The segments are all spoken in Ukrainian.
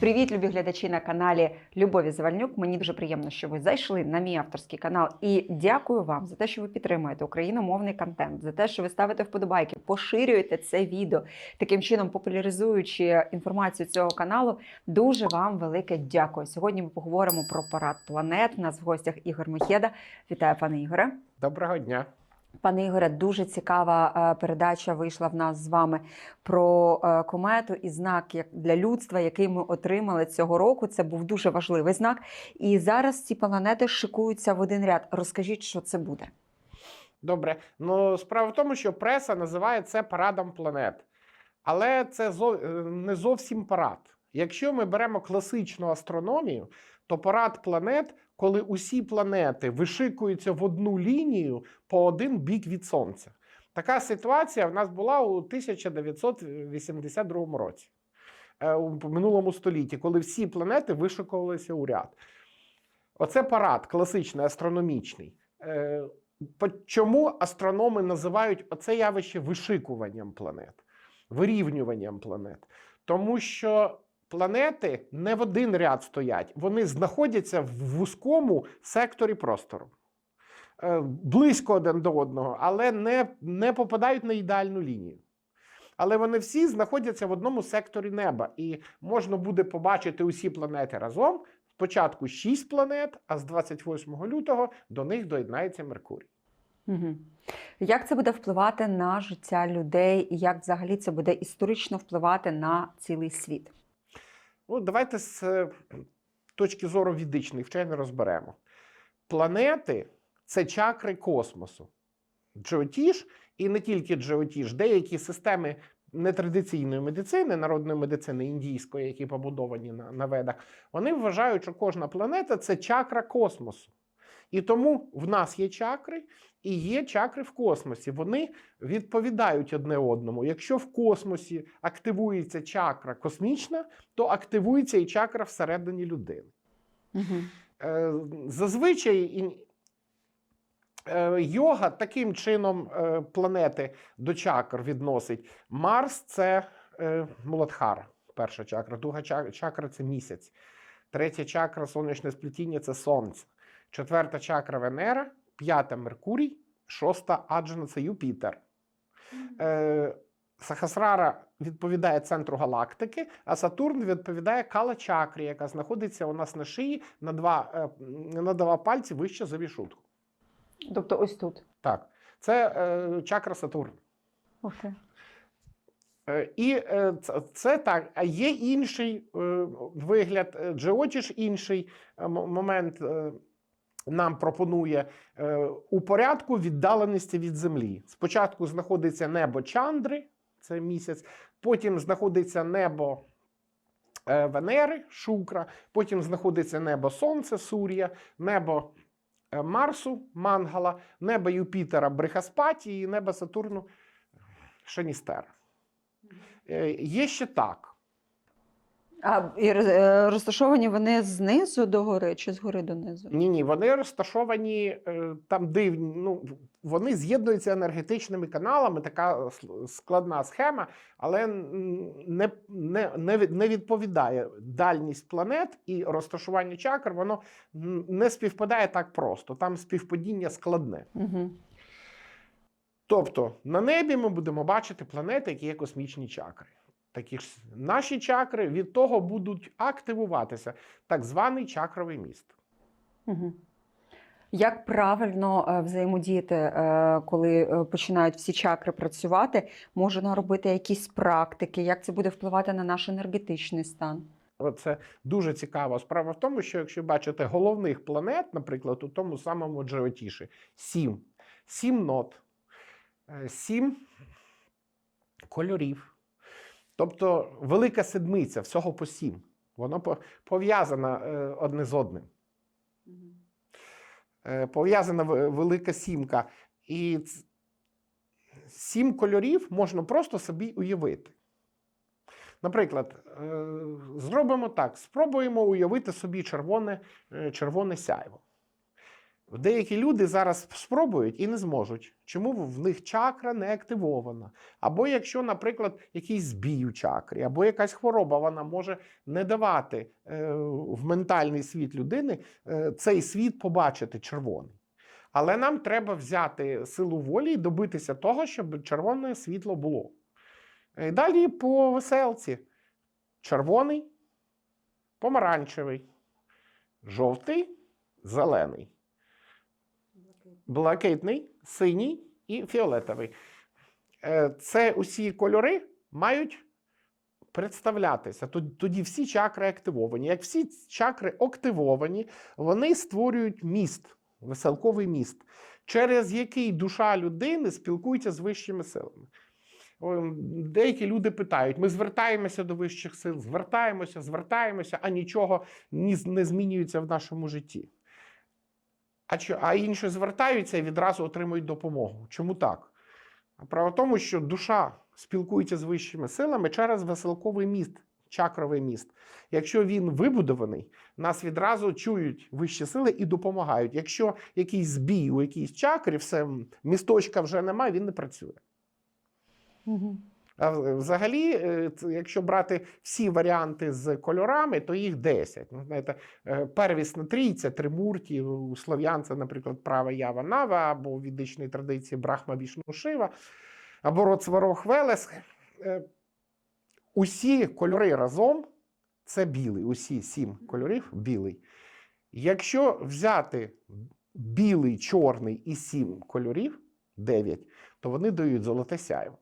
Привіт, любі глядачі на каналі Любові Завальнюк. Мені дуже приємно, що ви зайшли на мій авторський канал. І дякую вам за те, що ви підтримуєте україномовний контент, за те, що ви ставите вподобайки, поширюєте це відео, таким чином популяризуючи інформацію цього каналу. Дуже вам велике дякую. Сьогодні ми поговоримо про парад планет. У нас в гостях Ігор Мехеда. Вітаю, пане Ігоре. Доброго дня. Пане Ігоре, дуже цікава е, передача вийшла в нас з вами про е, комету і знак для людства, який ми отримали цього року. Це був дуже важливий знак. І зараз ці планети шикуються в один ряд. Розкажіть, що це буде. Добре. Ну, справа в тому, що преса називає це парадом планет. Але це е, не зовсім парад. Якщо ми беремо класичну астрономію, то парад планет, коли усі планети вишикуються в одну лінію по один бік від Сонця. Така ситуація в нас була у 1982 році, е, у минулому столітті, коли всі планети вишикувалися у ряд. Оце парад класичний, астрономічний. Е, Чому астрономи називають оце явище вишикуванням планет, вирівнюванням планет? Тому що планети не в один ряд стоять, вони знаходяться в вузькому секторі простору. Е, Близько один до одного, але не, не попадають на ідеальну лінію. Але вони всі знаходяться в одному секторі неба, і можна буде побачити усі планети разом. Спочатку 6 планет, а з 28 лютого до них доєднається Меркурій. Угу. Як це буде впливати на життя людей, і як взагалі це буде історично впливати на цілий світ? Ну, давайте з е, точки зору відичних вчень розберемо. Планети це чакри космосу. Джеотіж, і не тільки Джеотіж, деякі системи нетрадиційної медицини, народної медицини індійської, які побудовані на, на ведах, вони вважають, що кожна планета це чакра космосу. І тому в нас є чакри і є чакри в космосі. Вони відповідають одне одному. Якщо в космосі активується чакра космічна, то активується і чакра всередині людини. Угу. Зазвичай е, йога таким чином е, планети до чакр відносить. Марс це Муладхара, перша чакра, друга чакра це місяць, третя чакра сонячне сплетіння це сонце, четверта чакра Венера, п'ята Меркурій, шоста Аджна це Юпітер. Е, Сахасрара відповідає центру галактики, а Сатурн відповідає кала-чакрі, яка знаходиться у нас на шиї на два, е, на два пальці вище за вішутку. Тобто, ось тут. Так, це е, чакра Сатурн. Ух. Е, І е, це, це так. А є інший е, вигляд, е, Джеотіш інший е, момент е, нам пропонує е, у порядку віддаленості від Землі. Спочатку знаходиться небо Чандри, це місяць, потім знаходиться небо е, Венери, Шукра, потім знаходиться небо Сонце, Сур'я, небо е, Марсу, Мангала, небо Юпітера, Брихаспаті і небо Сатурну, Шаністера. Е, Є ще так. А і е, розташовані вони знизу до гори чи згори донизу? Ні, ні, вони розташовані е, там дивні. Ну вони з'єднуються енергетичними каналами. Така складна схема, але не, не, не, не відповідає дальність планет і розташування чакр. Воно не співпадає так просто. Там співпадіння складне. Угу. Тобто на небі ми будемо бачити планети, які є космічні чакри. Такі ж наші чакри від того будуть активуватися так званий чакровий міст. Угу. Як правильно е, взаємодіяти, е, коли е, починають всі чакри працювати? Можна робити якісь практики, як це буде впливати на наш енергетичний стан? Це дуже цікаво. Справа в тому, що якщо бачите головних планет, наприклад, у тому самому Джеотіші, сім, сім нот, сім кольорів. Тобто велика седмиця, всього по сім. Воно по- пов'язано е, одне з одним. Е, Пов'язана велика сімка. І сім кольорів можна просто собі уявити. Наприклад, е, зробимо так: спробуємо уявити собі червоне, е, червоне сяйво. Деякі люди зараз спробують і не зможуть. Чому в них чакра не активована? Або якщо, наприклад, якийсь збій у чакрі, або якась хвороба, вона може не давати е, в ментальний світ людини е, цей світ побачити червоний. Але нам треба взяти силу волі і добитися того, щоб червоне світло було. І далі по веселці: червоний, помаранчевий, жовтий, зелений блакитний, синій і фіолетовий. Е, Це усі кольори мають представлятися. Тоді всі чакри активовані. Як всі чакри активовані, вони створюють міст, веселковий міст, через який душа людини спілкується з вищими силами. Деякі люди питають: ми звертаємося до вищих сил, звертаємося, звертаємося, а нічого не змінюється в нашому житті. А, а інші звертаються і відразу отримують допомогу. Чому так? Право в тому, що душа спілкується з вищими силами через веселковий міст, чакровий міст. Якщо він вибудований, нас відразу чують вищі сили і допомагають. Якщо якийсь збій у якійсь чакрі, все місточка вже немає, він не працює. Угу. Взагалі, е, якщо брати всі варіанти з кольорами, то їх 10. Ну, знаєте, е, первісна трійця, тримурті, у слов'ян це, наприклад, права Ява Нава, або в відичній традиції Брахма Вішну Шива, або Роцварох Велес. Е, Усі кольори разом це білий. Усі сім кольорів білий. Якщо взяти білий, чорний і сім кольорів, 9, то вони дають золоте сяйво.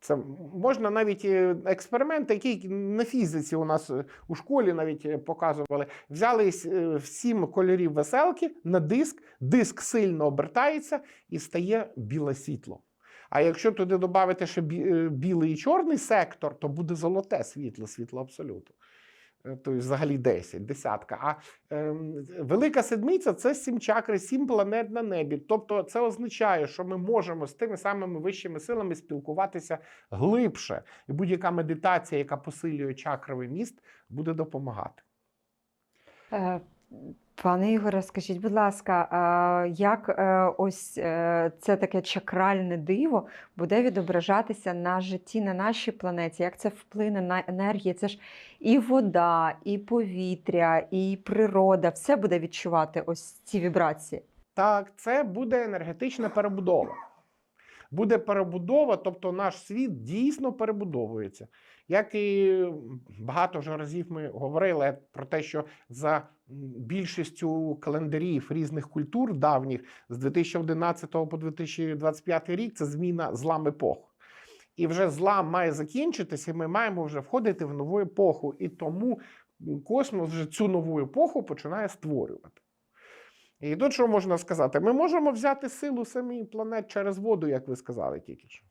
Це можна навіть експеримент, який на фізиці у нас е, у школі навіть е, показували. Взяли е, сім кольорів веселки на диск, диск сильно обертається і стає біле світло. А якщо туди додати ще е, білий і чорний сектор, то буде золоте світло, світло абсолюту. Е, Тобто взагалі 10, десятка. А е, велика седмиця це сім чакри, сім планет на небі. Тобто це означає, що ми можемо з тими самими вищими силами спілкуватися глибше. І будь-яка медитація, яка посилює чакровий міст, буде допомагати. Е, Пане Ігоре, скажіть, будь ласка, як е, ось е, це таке чакральне диво буде відображатися на житті на нашій планеті? Як це вплине на енергію? Це ж і вода, і повітря, і природа, все буде відчувати ось ці вібрації. Так, це буде енергетична перебудова. Буде перебудова, тобто наш світ дійсно перебудовується. Як і багато вже разів ми говорили про те, що за більшістю календарів різних культур давніх з 2011 по 2025 рік це зміна злам епох. І вже злам має закінчитися, і ми маємо вже входити в нову епоху. І тому космос вже цю нову епоху починає створювати. І тут що можна сказати? Ми можемо взяти силу самі планет через воду, як ви сказали тільки що.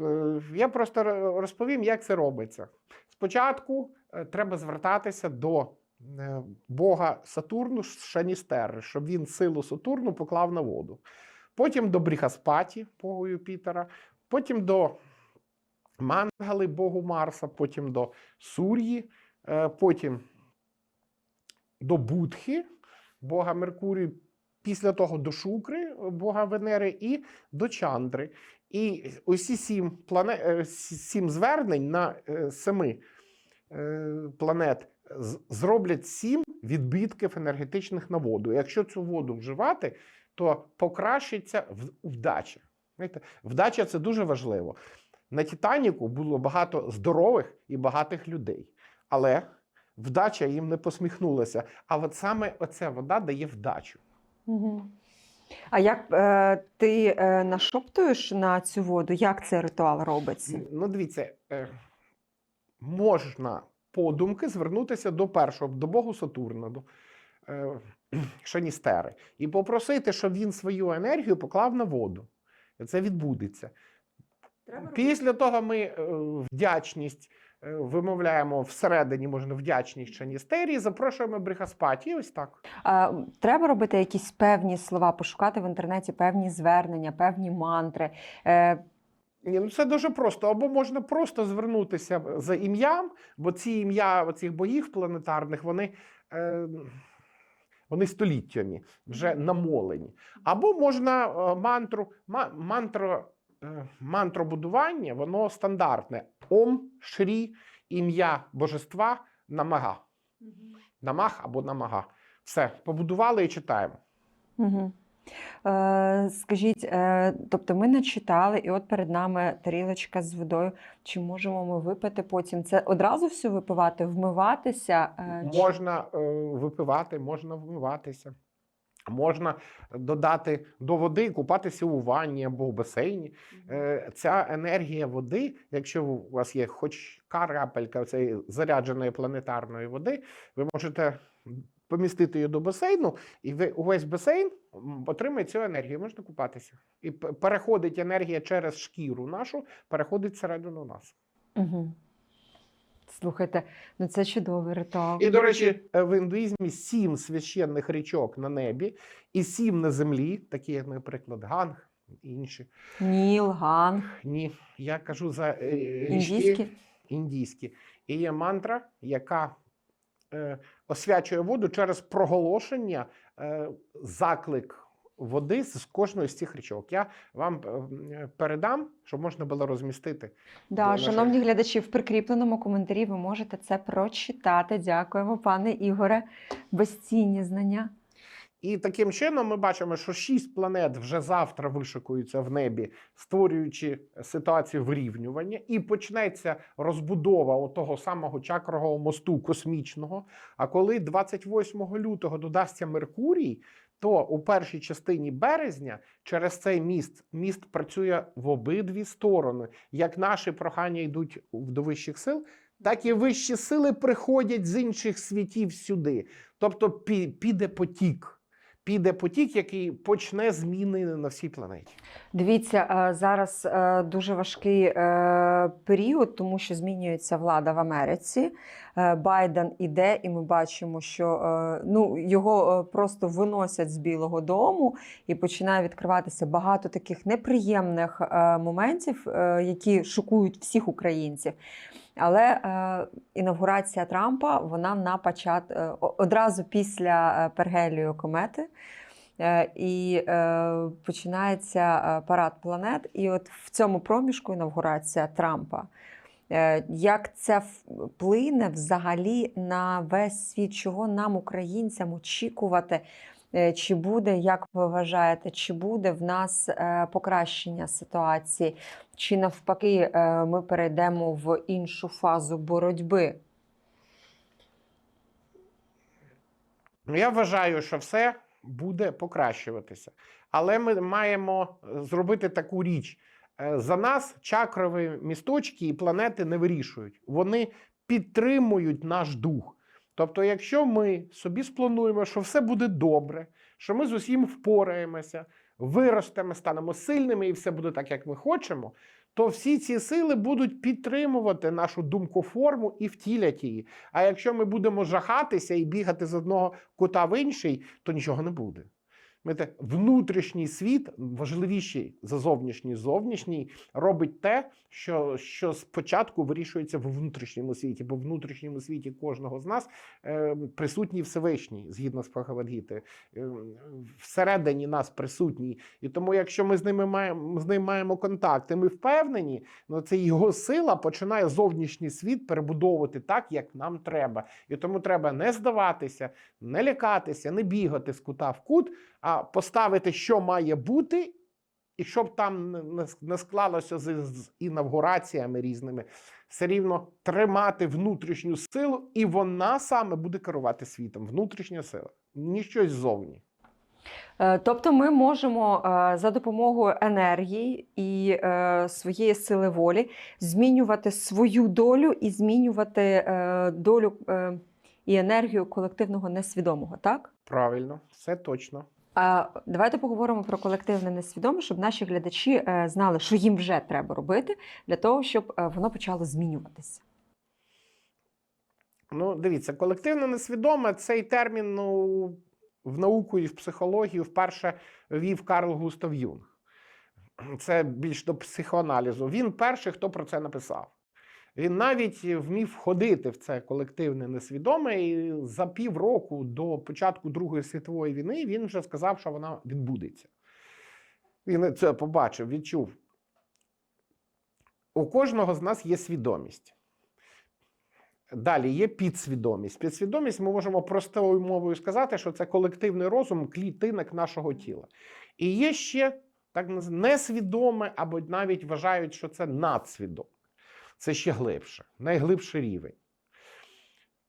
Е, Я просто розповім, як це робиться. Спочатку е, треба звертатися до е, Бога Сатурну Шаністери, щоб він силу Сатурну поклав на воду. Потім до Бріхаспаті, Богу Юпітера, потім до Мангали, Богу Марса, потім до Сур'ї, потім до Будхи, Бога Меркурію, після того до Шукри, Бога Венери, і до Чандри. І усі сім, плане... е, сім звернень на е, семи е, планет зроблять сім відбитків енергетичних на воду. Якщо цю воду вживати, то покращиться вдача. Знаєте, вдача це дуже важливо. На Титаніку було багато здорових і багатих людей, але вдача їм не посміхнулася. А от саме оця вода дає вдачу. Угу. А як е, ти е, нашоптуєш на цю воду? Як цей ритуал робиться? Ну, дивіться, е, можна подумки звернутися до першого, до Богу Сатурна, до е, Шаністери, і попросити, щоб він свою енергію поклав на воду. Це відбудеться. Після того ми е, вдячність вимовляємо всередині, можна вдячність Шаністерії, запрошуємо Брихаспаті. Ось так. А, треба робити якісь певні слова, пошукати в інтернеті певні звернення, певні мантри. Е, Ні, ну це дуже просто. Або можна просто звернутися за ім'ям, бо ці ім'я цих богів планетарних вони е, Вони століттями вже намолені. Або можна е, мантру, ма, мантро, е, мантробудування, воно стандартне. Ом, шрі, ім'я божества, намага. Намаг або намага. Все, побудували і читаємо. Угу. Е, скажіть, е, тобто ми начитали, і от перед нами тарілочка з водою. Чи можемо ми випити потім? Це одразу все випивати, вмиватися? Е, чи- Можна е, випивати, можна вмиватися. Можна додати до води, купатися у ванні або в басейні. Е, Ця енергія води, якщо у вас є хоч карапелька цієї зарядженої планетарної води, ви можете помістити її до басейну, і ви увесь басейн отримає цю енергію. Можна купатися. І переходить енергія через шкіру нашу, переходить всередину нас. Угу. Слухайте, ну це чудовий ритуал. І, до речі, е, в індуїзмі сім священних річок на небі і сім на землі, такі як, наприклад, Ганг і інші. Ніл, ганг, Ні, я кажу за е, річки індійські. індійські. І є мантра, яка е, освячує воду через проголошення, е, заклик води з кожної з цих річок. Я вам е, передам, щоб можна було розмістити. Да, шановні наших- глядачі, в прикріпленому коментарі ви можете це прочитати. Дякуємо, пане Ігоре. Безцінні знання. І таким чином ми бачимо, що шість планет вже завтра вишикуються в небі, створюючи ситуацію вирівнювання, і почнеться розбудова того самого чакрового мосту космічного. А коли 28 лютого додасться Меркурій, то у першій частині березня через цей міст міст працює в обидві сторони. Як наші прохання йдуть до вищих сил, так і вищі сили приходять з інших світів сюди. Тобто піде потік. Піде потік, який почне зміни на всій планеті. Дивіться, е, зараз е, дуже важкий е, період, тому що змінюється влада в Америці. Байден іде, і ми бачимо, що ну, його просто виносять з Білого Дому і починає відкриватися багато таких неприємних моментів, які шокують всіх українців. Але е, інавгурація Трампа вона на почат е, одразу після е, Пергелію комети. І починається парад планет. І от в цьому проміжку інавгурація Трампа. Як це вплине взагалі на весь світ, чого нам, українцям, очікувати? Е, Чи буде, як ви вважаєте, чи буде в нас е, покращення ситуації, чи навпаки е, ми перейдемо в іншу фазу боротьби? Ну, Я вважаю, що все буде покращуватися. Але ми маємо зробити таку річ. За нас чакрові місточки і планети не вирішують. Вони підтримують наш дух. Тобто, якщо ми собі сплануємо, що все буде добре, що ми з усім впораємося, виростемо, станемо сильними і все буде так, як ми хочемо, то всі ці сили будуть підтримувати нашу думкоформу і втілять її. А якщо ми будемо жахатися і бігати з одного кута в інший, то нічого не буде. Знаєте, внутрішній світ важливіший за зовнішній. Зовнішній робить те, що, що спочатку вирішується в внутрішньому світі, бо в внутрішньому світі кожного з нас е, присутній Всевишній, згідно з Бхагавадгіти. Е, всередині нас присутній. І тому, якщо ми з ними маємо з ним маємо контакт, і ми впевнені, ну це його сила починає зовнішній світ перебудовувати так, як нам треба. І тому треба не здаватися, не лякатися, не бігати з кута в кут, а поставити, що має бути, і щоб там не- склалося з, інавгураціями різними, все рівно тримати внутрішню силу, і вона саме буде керувати світом. Внутрішня сила, ні щось ззовні. Е, Тобто ми можемо е, за допомогою енергії і е, своєї сили волі змінювати свою долю і змінювати долю і енергію колективного несвідомого, так? Правильно, все точно. Давайте поговоримо про колективне несвідоме, щоб наші глядачі е, знали, що їм вже треба робити для того, щоб е, воно почало змінюватися. Ну, дивіться, колективно несвідоме цей термін ну, в науку і в психологію вперше вів Карл Густав Юнг. Це більш до психоаналізу. Він перший, хто про це написав. Він навіть вмів входити в це колективне несвідоме, і за півроку до початку Другої світової війни він вже сказав, що вона відбудеться. Він це побачив, відчув. У кожного з нас є свідомість. Далі є підсвідомість. Підсвідомість ми можемо простою мовою сказати, що це колективний розум клітинок нашого тіла. І є ще так несвідоме, або навіть вважають, що це надсвідоме. Це ще глибше, найглибший рівень.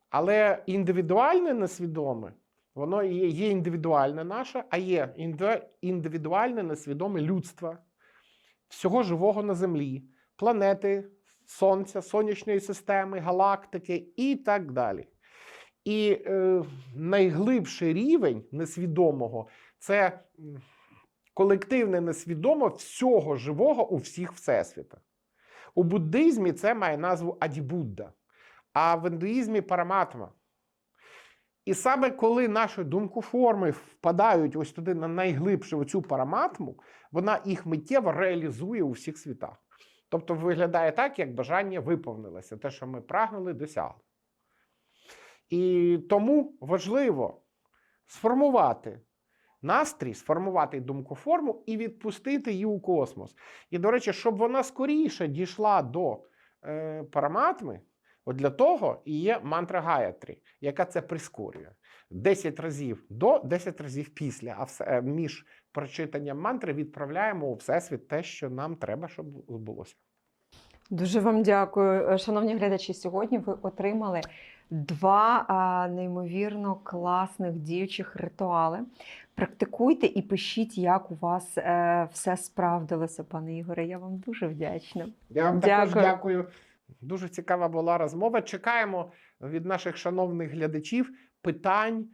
Але індивідуальне несвідоме, воно є, є індивідуальне наше, а є індивідуальне несвідоме людства, всього живого на Землі, планети, Сонця, сонячної системи, галактики і так далі. І е, найглибший рівень несвідомого це колективне несвідомо всього живого у всіх всесвітах. У буддизмі це має назву Адібудда, а в індуїзмі Параматма. І саме коли наші думкоформи впадають ось туди на найглибшу цю параматму, вона їх миттєво реалізує у всіх світах. Тобто виглядає так, як бажання виповнилося, те, що ми прагнули, досягли. І тому важливо сформувати настрій, сформувати думкоформу і відпустити її у космос. І, до речі, щоб вона скоріше дійшла до е, параматми, от для того і є мантра Гаyaтрі, яка це прискорює. 10 разів до, 10 разів після. А все, е, між прочитанням мантри відправляємо у всесвіт те, що нам треба, щоб відбулося. Дуже вам дякую, Е, шановні глядачі. Сьогодні ви отримали два а, неймовірно класних діючих ритуали. Практикуйте і пишіть, як у вас е, все справдилося, пане Ігоре. Я вам дуже вдячна. Я вам також Дякую. дякую. Дуже цікава була розмова. Чекаємо від наших шановних глядачів питань.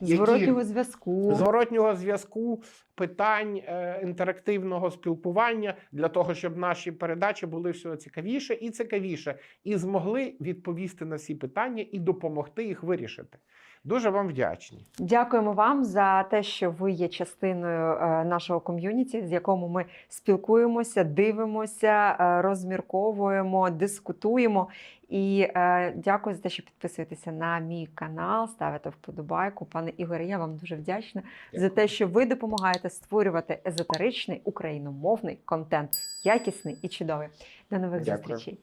Зворотнього зв'язку. Зворотнього зв'язку, питань е, інтерактивного спілкування для того, щоб наші передачі були все цікавіше і цікавіше, і змогли відповісти на всі питання і допомогти їх вирішити. Дуже вам вдячні. Дякуємо вам за те, що ви є частиною е, нашого ком'юніті, з якому ми спілкуємося, дивимося, е, розмірковуємо, дискутуємо. І е, дякую за те, що підписуєтеся на мій канал, ставите вподобайку. Пане Ігоре, я вам дуже вдячна за те, що ви допомагаєте створювати езотеричний україномовний контент, якісний і чудовий. До нових Дякую. зустрічей.